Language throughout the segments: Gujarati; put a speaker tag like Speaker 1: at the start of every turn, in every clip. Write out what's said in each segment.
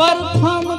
Speaker 1: पर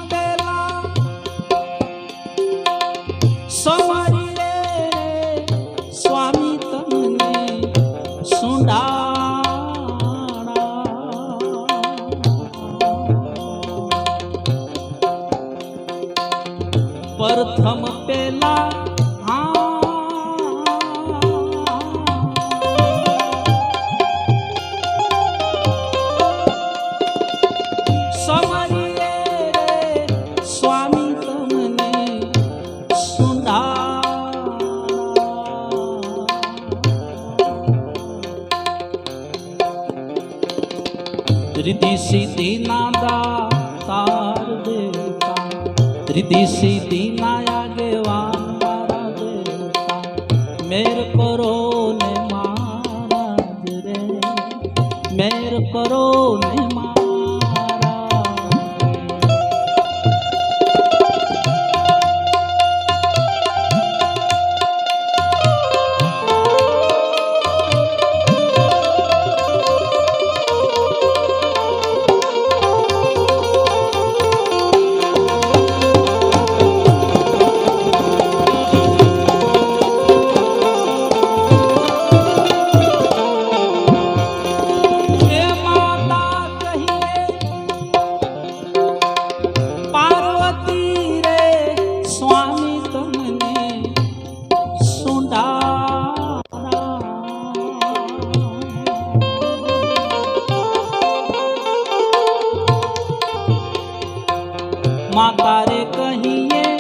Speaker 1: મેર કરો ને મારા રે. મેર કરો ને माता रे कहिए।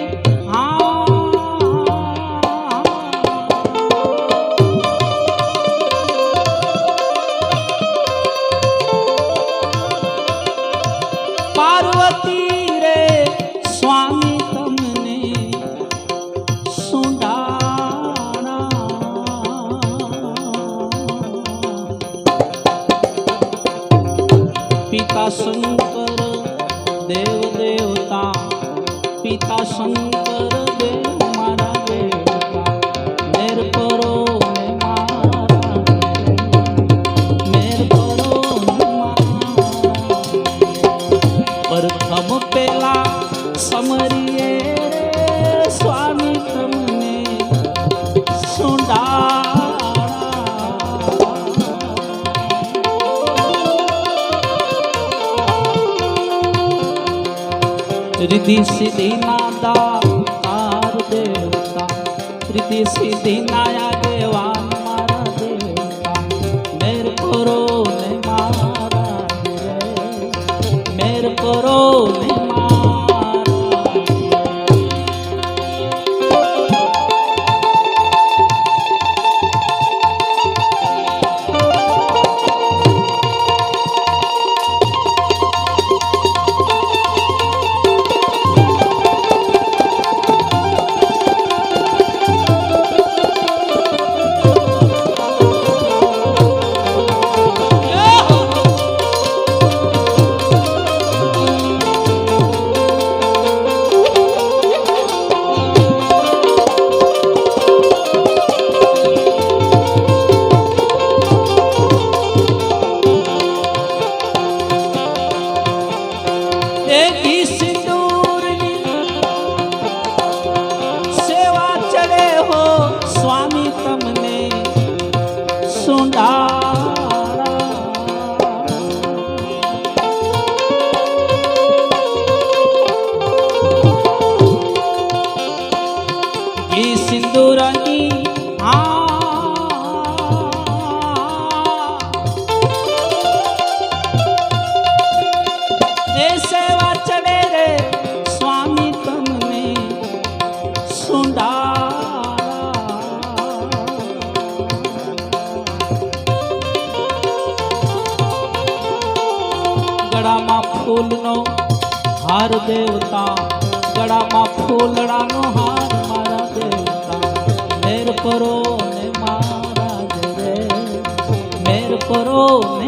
Speaker 1: રિધિ સિદ્ધિ નાદા તાર દેવતા રિધિ સિદ્ધિ નાયા દેવાન મારા દેવતા મેર કરો ને મેર કરો ને ગળામાં ફૂલનો હાર દેવતા, ગળામાં ફૂલડાનો હાર મારા દેવતા. મેર કરો ને મારા મેર કરો ને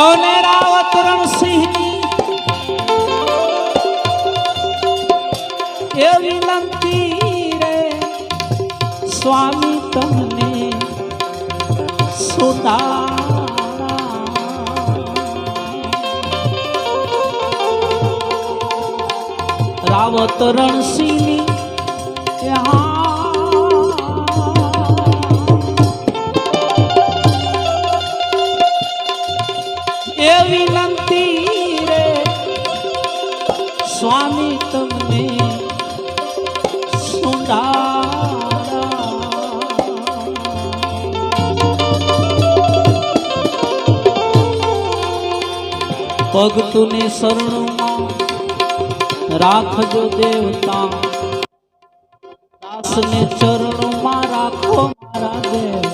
Speaker 1: સોનેરા અવતરણ સિંહની એ વિનંતી રે સ્વામી તમને સુદા રાવત રણસિંહ ભક્તોને શરણમાં રાખજો દેવતા. દાસને ચરણમાં રાખો મારા દેવ.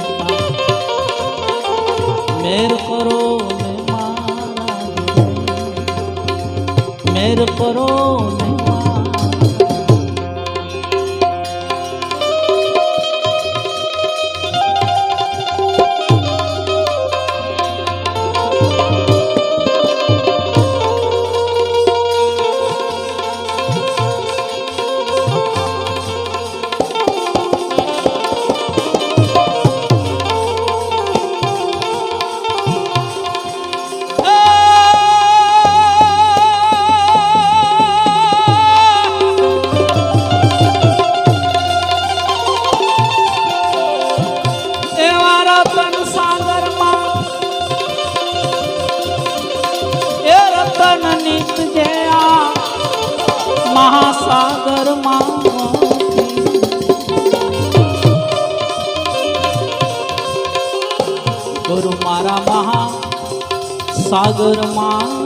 Speaker 1: સાગરમાં ગુરુ મારા મહા સાગરમાં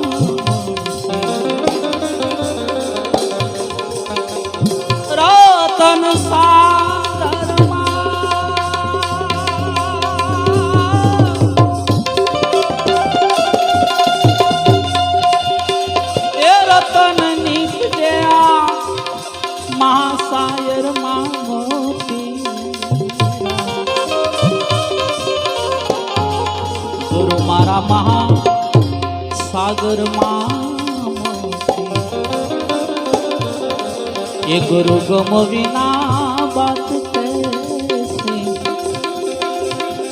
Speaker 1: એ ગુરુ ગમવિના વાત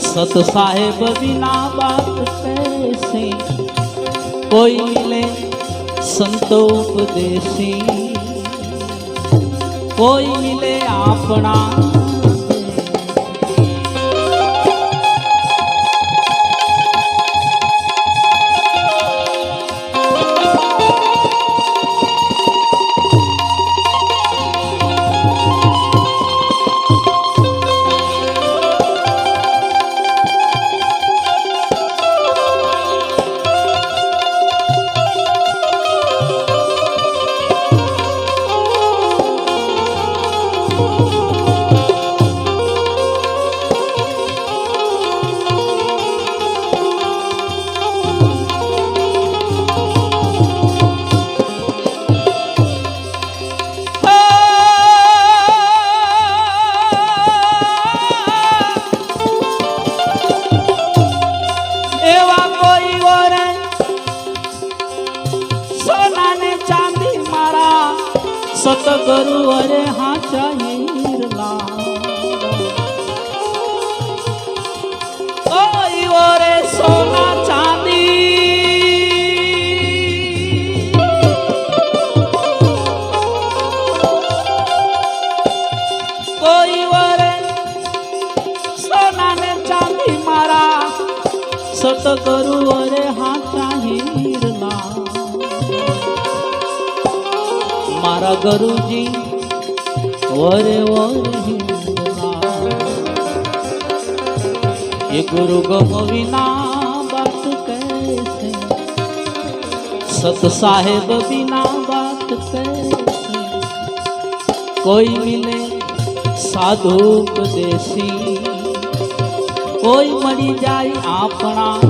Speaker 1: સત સાહેબ વિના વાત કહેશે કોઈ મિલે સંતો ઉપદેશી. કોઈ મિલે આપણા और ये गुरु गोविना बात कैसे? सत साहेब बिना बात कैसे? कोई मिले साधु देसी कोई मरी जाए अपना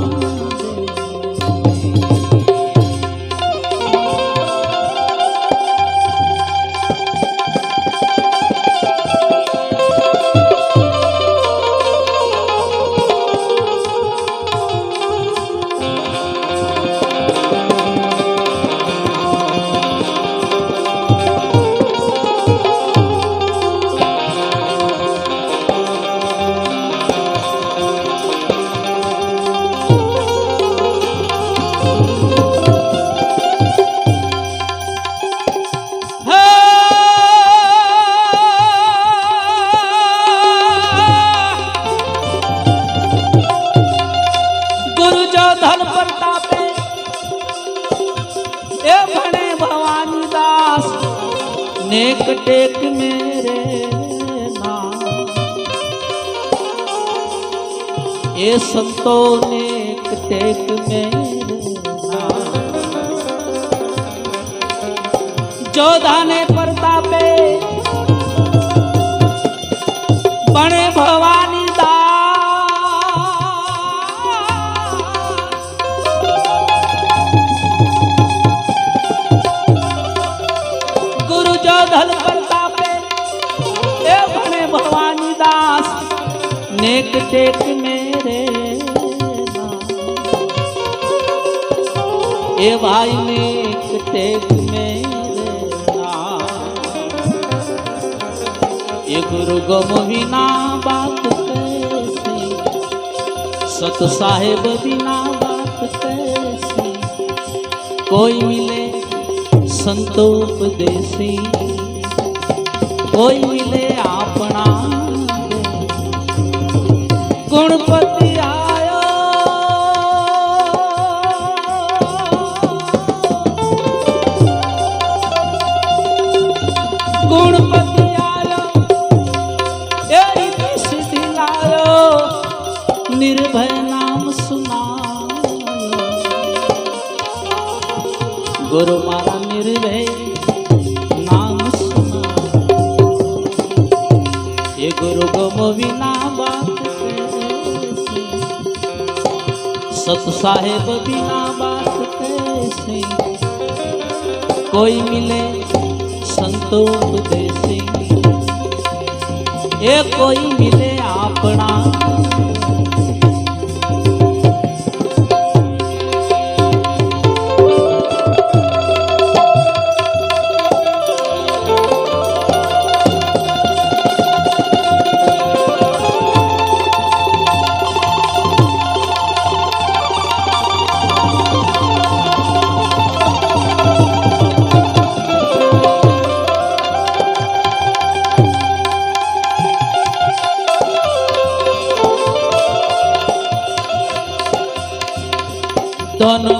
Speaker 1: नेक टेक मेरे ए भाई नेक टेक मेरे ये गुरु गम बिना बात कैसी? सत साहेब बिना बात कैसी? कोई मिले संतोप देसी? कोई मिले गुणपति आया। निर्भय नाम सुना गुरु मारा निर्भय नाम सुना ये गुरु गो विनाम सत साहेब बिना बात कैसे? कोई मिले संतोष मिले उपदेशी Todos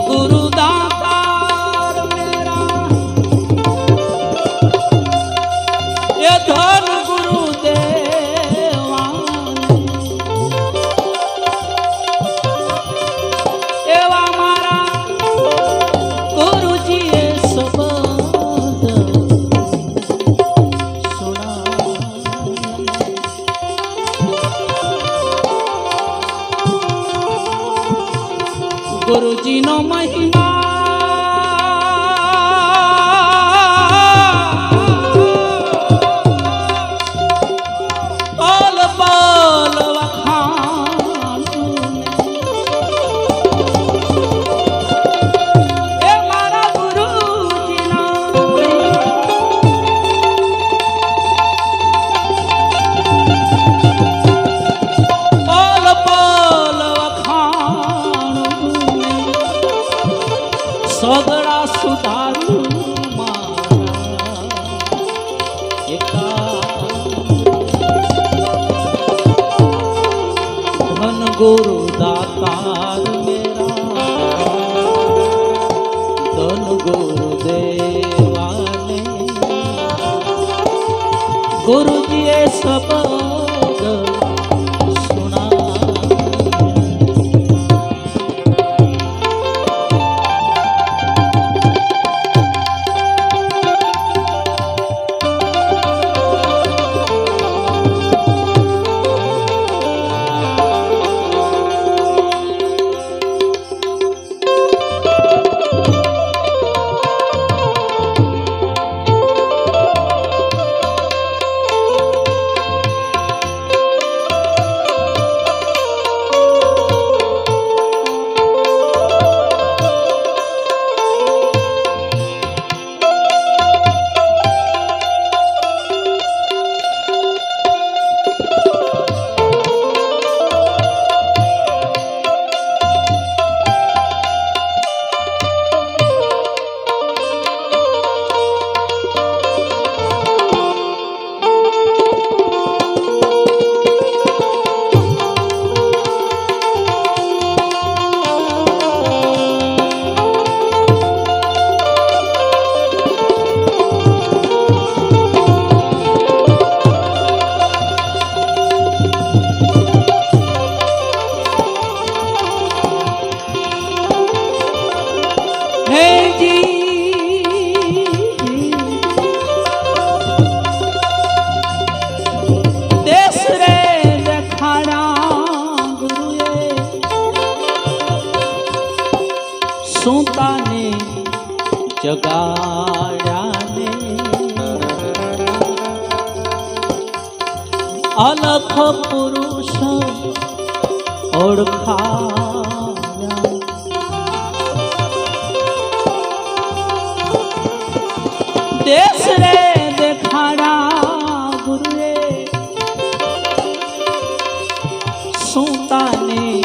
Speaker 1: सूता ने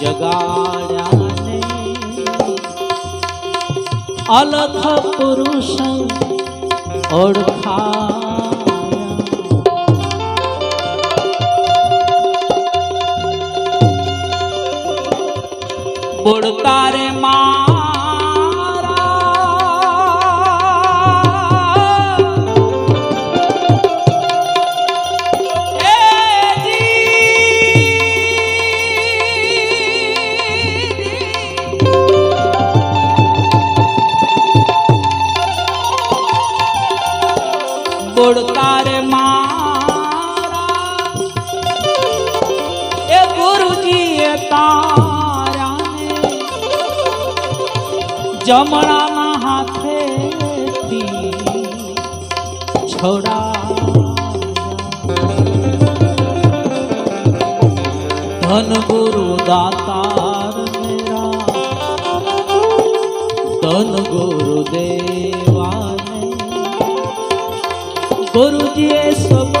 Speaker 1: जगाड़ा अलख पुरुष और बुड़ता रे माँ બોડતા રે મારા. એ ગુરુજી એ તારા જમણાના હાથે છોડા ધન ગુરુ દાતાર મેરા ધન ગુરુદેવ करू जी सब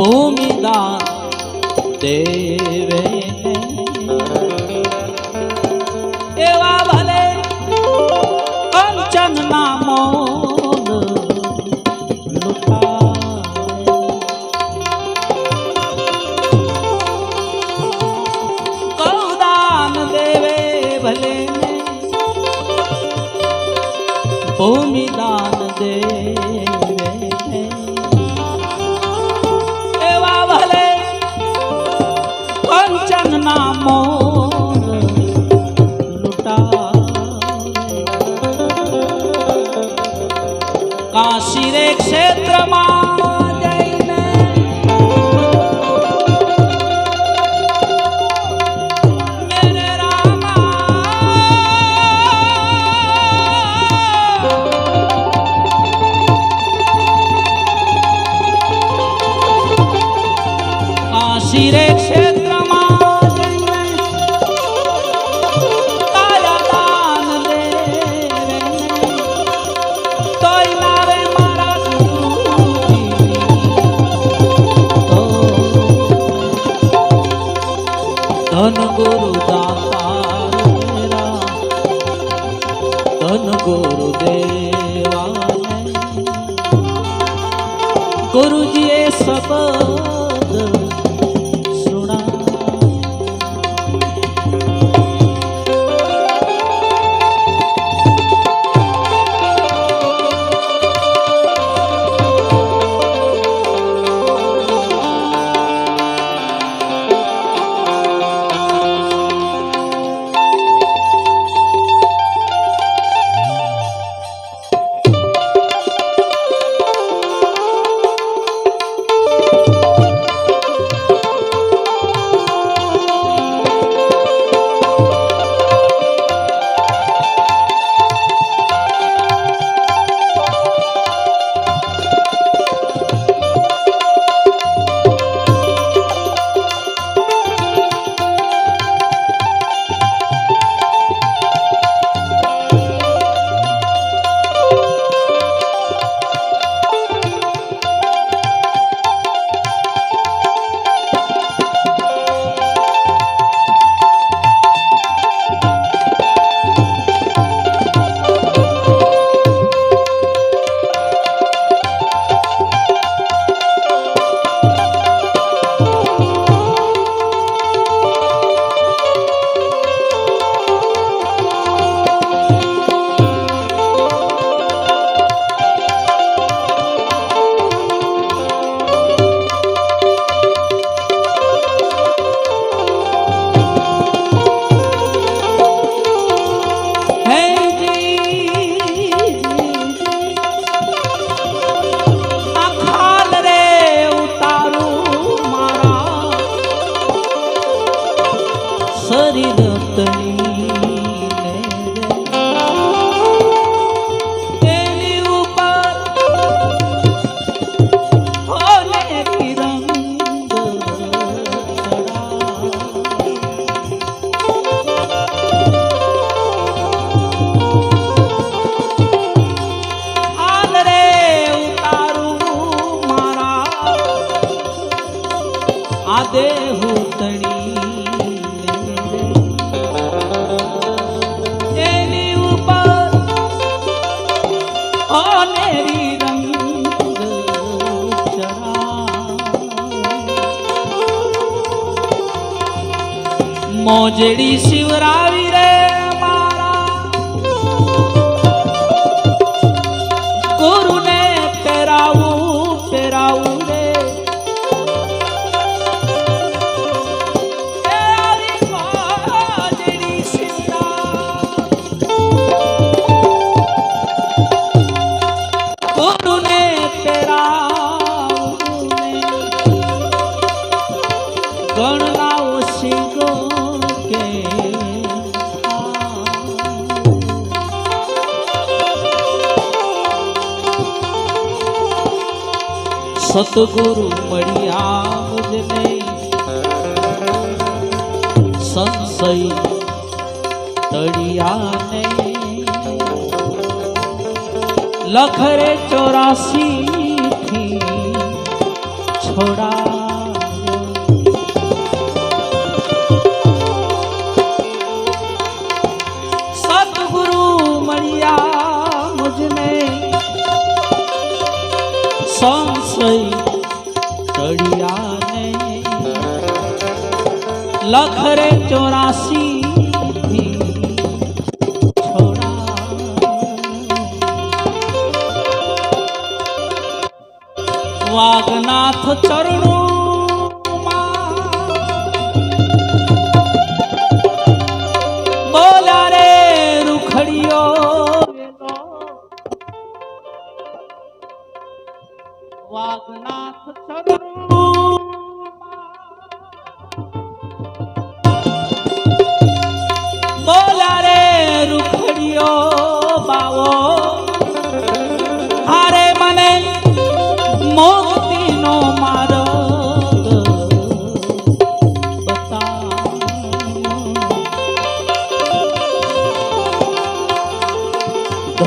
Speaker 1: ભૂમિદા દેવે सतगुरु मड़िया संसई तड़िया लखरे चौरासी थी छोड़ा सतगुरु मरिया मुझने संसई लख रे चौरासी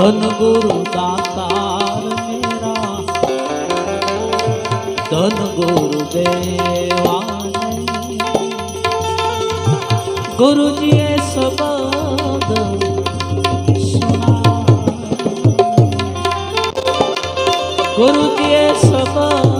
Speaker 1: ધન ગુરુ દાતાર મેરા ધન ગુરુ દેવા ગુરુજીએ સબદ ગુરુજીએ સબદ